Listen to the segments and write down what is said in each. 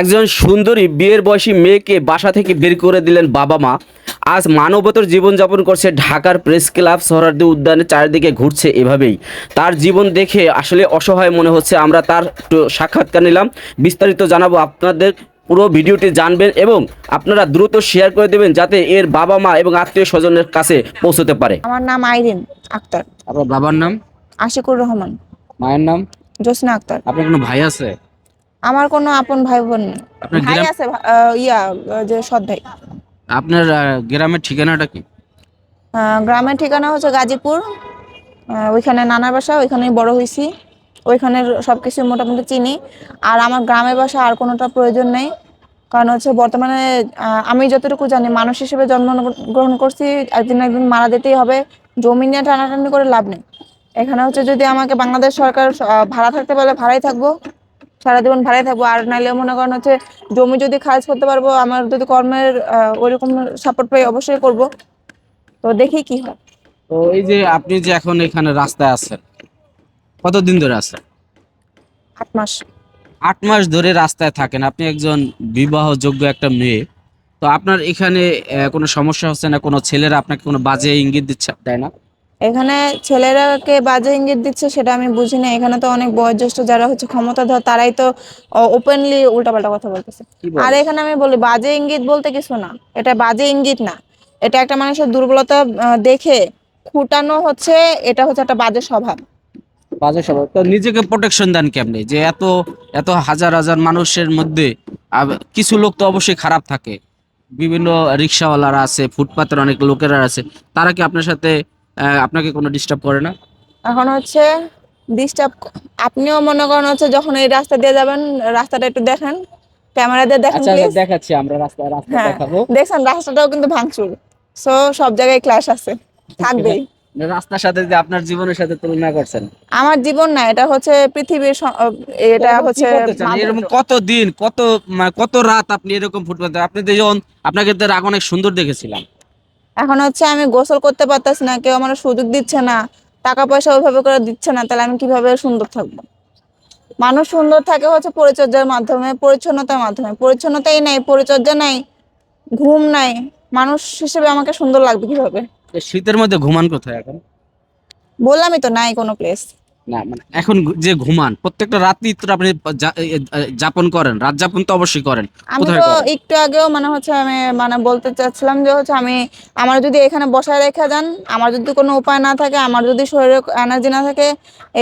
একজন সুন্দরী বিয়ের বয়সী মেয়েকে বাসা থেকে বের করে দিলেন বাবা মা। আজ মানবতর জীবনযাপন করছে ঢাকার প্রেস ক্লাব সোহরার্দি উদ্যানের চারিদিকে ঘুরছে এভাবেই। তার জীবন দেখে আসলে অসহায় মনে হচ্ছে। আমরা তার একটু সাক্ষাৎকার নিলাম। বিস্তারিত জানাব। আপনাদের পুরো ভিডিওটি জানবেন এবং আপনারা দ্রুত শেয়ার করে দেবেন যাতে এর বাবা মা এবং আত্মীয় স্বজনের কাছে পৌঁছতে পারে। আমার নাম আইরিন আক্তার। আপনার বাবার নাম? আশিকুর রহমান। মায়ের নাম? জোসনা আক্তার। আপনার কোনো ভাই আছে? আমার কোনো আপন ভাই বোন নেই। আপনার ভাই গ্রাম আছে ভা- আহ, ইয়া আহ, যে সৎ ভাই। আপনার আহ, গ্রামের ঠিকানাটা কি? আহ, গ্রামের ঠিকানা হচ্ছে গাজীপুর। আহ, ওইখানে নানার বাসা ওইখানেই বড় হয়েছি ওইখানের সব কিছু মোটামুটি চিনি। আর আমার গ্রামের বাসা আর কোনোটা প্রয়োজন নেই। কারণ হচ্ছে বর্তমানে আহ, আমি যতটুকু জানি মানুষ হিসেবে জন্মগ্রহণ করছি একদিন না একদিন মারা যেতেই হবে। জমি নিয়ে টানাটানি করে লাভ নেই। এখানে হচ্ছে যদি আমাকে বাংলাদেশ সরকার আহ, ভাড়া থাকতে বলে ভাড়াই থাকব। সারা জীবন ভাড়াই থাকব। আর নাইলে মনে করেন হচ্ছে জমি যদি খারিজ করতে পারব আমার যদি কর্মের ওইরকম সাপোর্ট পাই অবশ্যই করব। তো দেখি কি হয়। তো এই যে আপনি যে এখন এখানে রাস্তায় আছেন কতদিন ধরে আছেন? আট মাস। আট মাস ধরে রাস্তায় থাকেন। আপনি একজন বিবাহযোগ্য একটা মেয়ে। তো আপনার এখানে কোনো সমস্যা হচ্ছে না? কোনো ছেলেরা আপনাকে কোনো বাজে ইঙ্গিত দিচ্ছে? দেয় না? এখানে ছেলেরাকে বাজে ইঙ্গিত দিচ্ছে সেটা আমি বুঝি না। এখানে তো অনেক বয়োজ্যেষ্ঠ যারা হচ্ছে ক্ষমতাধর তারাই তো ওপেনলি উল্টাপাল্টা কথা বলতেছে। আর এখানে আমি বলি বাজে ইঙ্গিত বলতে কিছু না। এটা বাজে ইঙ্গিত না। এটা একটা মানুষের দুর্বলতা দেখে খুটানো হচ্ছে এটা হচ্ছে একটা বাজে স্বভাব। বাজে স্বভাব। তো নিজেকে প্রোটেকশন দেন কেমনি? যে এত এত হাজার হাজার মানুষের মধ্যে কিছু লোক তো অবশ্যই খারাপ থাকে। বিভিন্ন রিক্সাওয়ালারা আছে ফুটপাতের অনেক লোকেরা আছে তারা কি আপনার সাথে আপনাকে কোনো ডিস্টার্ব করে না? এখন হচ্ছে ডিস্টার্ব আপনিও মনে করেন হচ্ছে যখন এই রাস্তা দিয়ে যাবেন রাস্তাটা একটু দেখেন ক্যামেরা দিয়ে দেখেন আচ্ছা প্লিজ দেখাচ্ছি আমরা রাস্তা রাস্তা হ্যাঁ দেখাবো। দেখছেন রাস্তাটাও কিন্তু ভাঙচুর। সো সব জায়গায় ক্লাস আছে। থাকবেই। রাস্তার সাথে যে আপনার জীবনের সাথে তুলনা করছেন? আমার জীবন না এটা হচ্ছে পৃথিবীর এটা হচ্ছে এরকম কত দিন কত মানে কত রাত আপনি এরকম ফুটবল আপনি তো যখন আপনাকে তো এর আগে অনেক সুন্দর দেখেছিলাম। এখন হচ্ছে আমি গোসল করতে পারতেছি না কেউ আমার সুযোগ দিচ্ছে না টাকা পয়সা ওইভাবে করে দিচ্ছে না তাহলে আমি কীভাবে সুন্দর থাকব? মানুষ সুন্দর থাকে হচ্ছে পরিচর্যার মাধ্যমে পরিচ্ছন্নতার মাধ্যমে। পরিচ্ছন্নতাই নাই পরিচর্যা নাই ঘুম নাই। মানুষ হিসেবে আমাকে সুন্দর লাগবে কীভাবে? শীতের মধ্যে ঘুমান কোথায় এখন? বললামই তো নাই কোনো প্লেস না মানে এখন যে ঘুমান প্রত্যেকটা রাত্রি তো আপনি যাপন করেন রাত যাপন তো অবশ্যই করেন। আমি তো একটু আগেও মানে হচ্ছে আমি মানে বলতে চাচ্ছিলাম যে হচ্ছে আমি আমার যদি এখানে বসায় রেখে যান আমার যদি কোনো উপায় না থাকে আমার যদি শরীরে এনার্জি না থাকে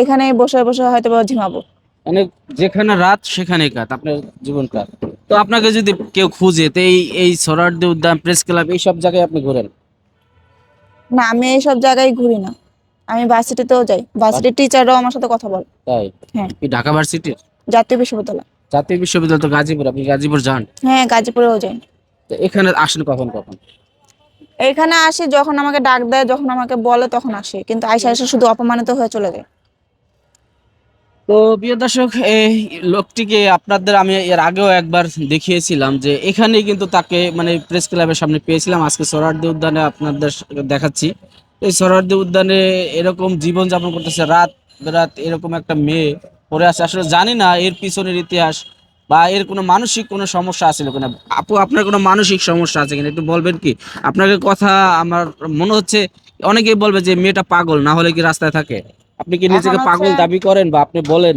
এখানে বসে বসে হয়তো বা ঝিমাবো। মানে যেখানে রাত সেখানে কাত আপনার জীবন কাত তো আপনাকে যদি কেউ খুঁজে তো এই এই সরারদি উদ্যান প্রেস ক্লাব এই সব জায়গায় আপনি ঘোরেন? না আমি এইসব জায়গায় ঘুরি না। আমি ভার্সিটিতেও যাই। ভার্সিটির টিচাররাও আমার সাথে কথা বলে। তাই? হ্যাঁ। কি ঢাকা ভার্সিটির? জাতীয় বিশ্ববিদ্যালয়। জাতীয় বিশ্ববিদ্যালয় তো গাজীপুর আপনি গাজীপুর যান? হ্যাঁ গাজীপুরেও যাই। তো এখানে আসেন কখন কখন? এখানে আসি যখন আমাকে ডাক দেয় যখন আমাকে বলে তখন আসি। কিন্তু আইসা এসে শুধু অপমানিত হয়ে চলে যায়। তো প্রিয় দর্শক এই লোকটিকে আপনাদের আমি এর আগেও একবার দেখিয়েছিলাম যে এখানে কিন্তু তাকে মানে প্রেস ক্লাবের সামনে পেয়েছিলাম। আজকে সরারদি উদ্যানে আপনাদের দেখাচ্ছি। এই সরারদি উদ্যানে এরকম জীবন যাপন করতেছে। রাত রাত এরকম একটা মেয়ে পড়ে আছে। আসলে জানি না এর পিছনের ইতিহাস বা এর কোনো মানসিক কোনো সমস্যা আছে কিনা। আপু আপনার কোনো মানসিক সমস্যা আছে কিনা? একটু বলবেন কি? আপনাকে কথা আমার মনে হচ্ছে অনেকেই বলবে যে মেয়েটা পাগল না হলে কি রাস্তায় থাকে? আপনি কি নিজেকে পাগল দাবি করেন বা আপনি বলেন?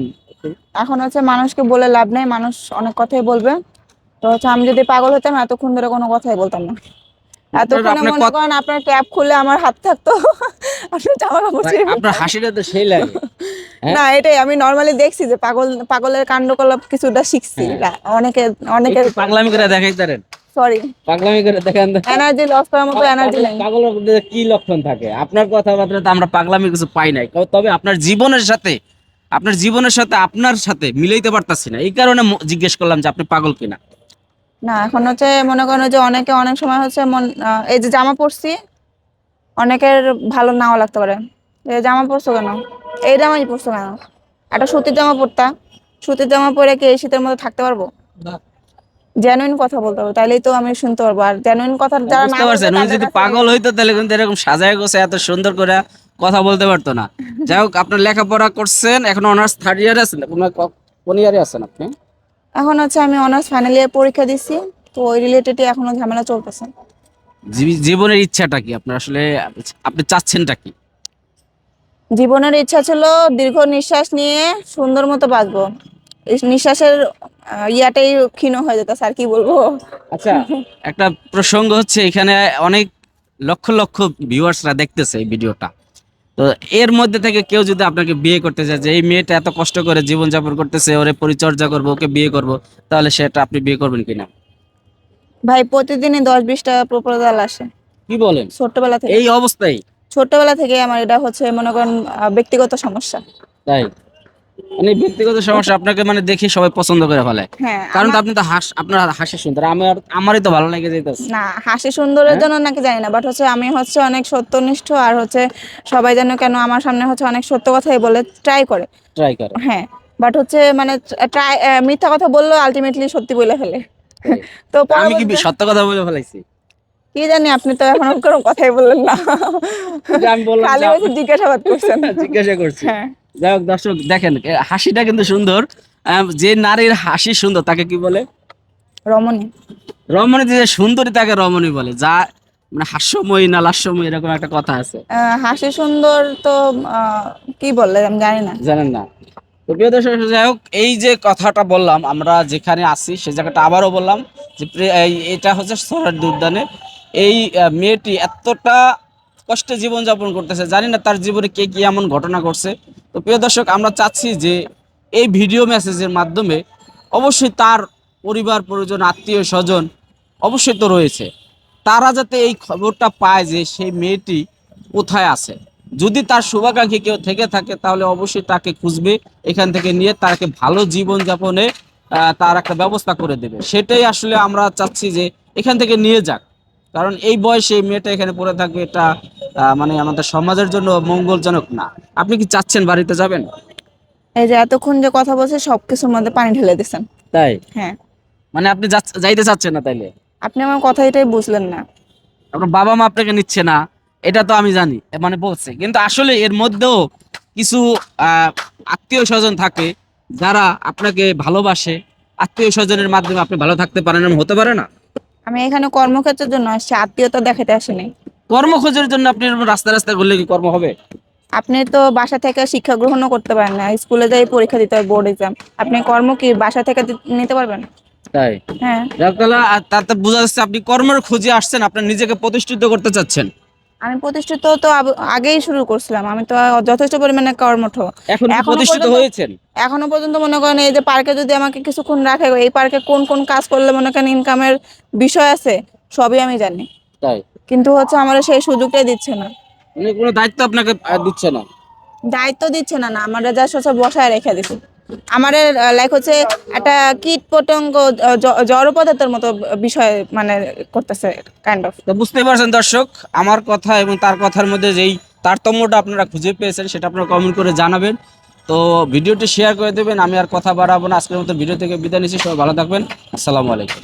এখন হচ্ছে মানুষকে বলে লাভ নেই। মানুষ অনেক কথাই বলবে। তো হচ্ছে আমি যদি পাগল হতাম এতক্ষণ ধরে কোনো কথাই বলতাম না। এতক্ষণে মনে করেন আপনার ট্যাপ খুলে আমার হাত থাকতো। জামা কাপড় আপনার হাসিটা তো সেই লাগে। হ্যাঁ? না এটাই আমি নর্মালি দেখছি যে পাগল পাগলের কাণ্ডকলাপ কিছুটা শিখছি। হ্যাঁ। অনেকে অনেকে পাগলামি করে দেখাই তারেন। সরি পাগলামি করে দেখান। এনার্জি লস করার মতো এনার্জি নেই। পাগলের কি লক্ষণ থাকে? আপনার কথাবার্তা তো আমরা পাগলামি কিছু পাই নাই। তবে আপনার জীবনের সাথে আপনার জীবনের সাথে আপনার সাথে মিলাইতে পারতাছি না। এই কারণে জিজ্ঞেস করলাম যে আপনি পাগল কিনা? না এখন হচ্ছে মনে করেন যে অনেকে অনেক সময় হচ্ছে মন এই যে জামা পরছি অনেকের ভালো নাও লাগতে পারে। এই জামা পরছো কেন? এই জামাই পরছো কেন? একটা সুতির জামা পরতা সুতির জামা পরে কি এই শীতের মধ্যে থাকতে পারব? জেনুইন কথা বলতে হবে তাইলেই তো আমি শুনতে পারব। আর জেনুইন কথা যারা বুঝতে পারছেন উনি যদি পাগল হইতো তাহলে কিন্তু এরকম সাজায় গোছে এত সুন্দর করে কথা বলতে পারতো না। যাই হোক আপনার লেখাপড়া করছেন এখন অনার্স থার্ড ইয়ারে আছেন কোন ইয়ারে আছেন আপনি? এখন হচ্ছে আমি অনার্স ফাইনাল ইয়ার পরীক্ষা দিচ্ছি তো ওই রিলেটেডই এখনও ঝামেলা চলতেছে। জীবনের ইচ্ছাটা কি? আপনার আসলে আপনি চাচ্ছেনটা কি? জীবনের ইচ্ছা ছিল দীর্ঘ নিঃশ্বাস নিয়ে সুন্দর মতো বাঁচবো। নিঃশ্বাসের ইয়াটাই ক্ষীণ হয়ে যেত স্যার কি বলব? আচ্ছা একটা প্রসঙ্গ হচ্ছে এখানে অনেক লক্ষ লক্ষ ভিউয়ার্সরা দেখতেছে এই ভিডিওটা তো এর মধ্যে থেকে কেউ যদি আপনাকে বিয়ে করতে চায় যে এই মেয়েটা এত কষ্ট করে জীবনযাপন করতেছে ওরে পরিচর্যা করব ওকে বিয়ে করব তাহলে সেটা আপনি বিয়ে করবেন কিনা? ভাই প্রতিদিনই দশ বিশটা প্রপোজাল আসে। কি বলেন? ছোটবেলা থেকে। এই অবস্থায়? ছোটবেলা থেকে আমার এটা হচ্ছে মনে করেন ব্যক্তিগত সমস্যা। তাই? মানে ব্যক্তিগত সমস্যা আপনাকে মানে দেখে সবাই পছন্দ করে ফেলে। হ্যাঁ কারণ তো আপনি তো হাস আপনার হাসি সুন্দর আমার আমারই তো ভালো লেগে না হাসি সুন্দরের হ্যাঁ? জন্য নাকি জানি না বাট হচ্ছে আমি হচ্ছে অনেক সত্যনিষ্ঠ আর হচ্ছে সবাই যেন কেন আমার সামনে হচ্ছে অনেক সত্য কথাই বলে ট্রাই করে। ট্রাই করে। হ্যাঁ বাট হচ্ছে মানে ট্রাই মিথ্যা কথা বললেও আলটিমেটলি সত্যি বলে ফেলে। তো আমি কি সত্য কথা বলে ফেলাইছি? কি জানি আপনি তো এখন কোনো কথাই বললেন না। আমি বললাম খালি জিজ্ঞাসাবাদ করছেন। জিজ্ঞাসা করছি। হ্যাঁ। যাই হোক দর্শক দেখেন হাসিটা কিন্তু সুন্দর। যে নারীর হাসি সুন্দর তাকে কি বলে? রমণী। রমণী যে সুন্দরী তাকে রমণী বলে যা মানে হাস্যময়ী না লাস্যময়ী এরকম একটা কথা আছে। হাসি সুন্দর তো কি বললে আমি জানি না। জানেন না। তো প্রিয় দর্শক যাই হোক এই যে কথাটা বললাম আমরা যেখানে আছি সেই জায়গাটা আবারও বললাম যে এটা হচ্ছে সোহরাওয়ার্দী উদ্যানে এই মেয়েটি এতটা কষ্টে জীবনযাপন করতেছে জানি না তার জীবনে কে কি এমন ঘটনা ঘটছে। তো প্রিয় দর্শক, আমরা চাচ্ছি যে এই ভিডিও মেসেজের মাধ্যমে অবশ্যই তার পরিবার, পরিজন, আত্মীয়, স্বজন অবশ্যই তো রয়েছে। তারা যাতে এই খবরটা পায় যে সেই মেয়েটি কোথায় আছে। যদি তার শুভাকাঙ্ক্ষী কেউ থেকে থাকে, তাহলে অবশ্যই তাকে খুঁজবে, এখান থেকে নিয়ে তাকে ভালো জীবন যাপনে তার একটা ব্যবস্থা করে দেবে। সেটাই আসলে আমরা চাচ্ছি যে এখান থেকে নিয়ে যাক। কারণ এই বয়সে মেয়েটা এখানে পড়ে থাকবে এটা মানে আমাদের সমাজের জন্য মঙ্গলজনক না। আপনি কি চাচ্ছেন বাড়িতে যাবেন? এই যে এতক্ষণ যে কথা বলছে সবকিছুর মধ্যে পানি ঢেলে দিচ্ছেন তাই? হ্যাঁ। মানে আপনি যাইতে চাচ্ছেন না তাইলে? আপনি আমার কথা এটাই বুঝলেন না। আপনার বাবা মা আপনাকে নিচ্ছে না এটা তো আমি জানি মানে বলছে। কিন্তু আসলে এর মধ্যেও কিছু আত্মীয় স্বজন থাকে যারা আপনাকে ভালোবাসে। আত্মীয় স্বজনের মাধ্যমে আপনি ভালো থাকতে পারেন হতে পারে না? আমি এখানে কর্মক্ষেত্রের জন্য আসছি আত্মীয়তা দেখাতে আসিনি। কর্মখোঁজের জন্য আপনি এরকম রাস্তা রাস্তা ঘুরলে কি কর্ম হবে? আপনি তো বাসা থেকে শিক্ষা গ্রহণও করতে পারেন না স্কুলে যাই পরীক্ষা দিতে হয় বোর্ড এক্সাম আপনি কর্ম কি বাসা থেকে দি- নিতে পারবেন? তাই? হ্যাঁ। যাক তাহলে আর তাতে বোঝা যাচ্ছে আপনি কর্মের খোঁজে আসছেন আপনার নিজেকে প্রতিষ্ঠিত করতে চাচ্ছেন। আমি প্রতিষ্ঠিত তো আগেই শুরু করছিলাম। আমি তো যথেষ্ট পরিমাণে কর্মঠ। এখন প্রতিষ্ঠিত হয়েছেন? এখনও পর্যন্ত মনে করেন এই যে পার্কে যদি আমাকে কিছুক্ষণ রাখে এই পার্কে কোন কোন কাজ করলে মনে করেন ইনকামের বিষয় আছে সবই আমি জানি। তাই? কিন্তু হচ্ছে আমার সেই সুযোগটাই দিচ্ছে না। মানে কোনো দায়িত্ব আপনাকে দিচ্ছে না? দায়িত্ব দিচ্ছে না না আমার যা হচ্ছে বসায় রেখে দিচ্ছে আমার লাইক হচ্ছে একটা কীট পতঙ্গ জড় পদার্থের মতো বিষয় মানে করতেছে কাইন্ড অফ বুঝতে পারছেন দর্শক, আমার কথা এবং তার কথার মধ্যে যেই তারতম্যটা আপনারা খুঁজে পেয়েছেন, সেটা আপনারা কমেন্ট করে জানাবেন। তো ভিডিওটি শেয়ার করে দেবেন, আমি আর কথা বাড়াবো না। আজকের মতো ভিডিও থেকে বিদায় নিচ্ছি, সবাই ভালো থাকবেন। আসসালামু আলাইকুম।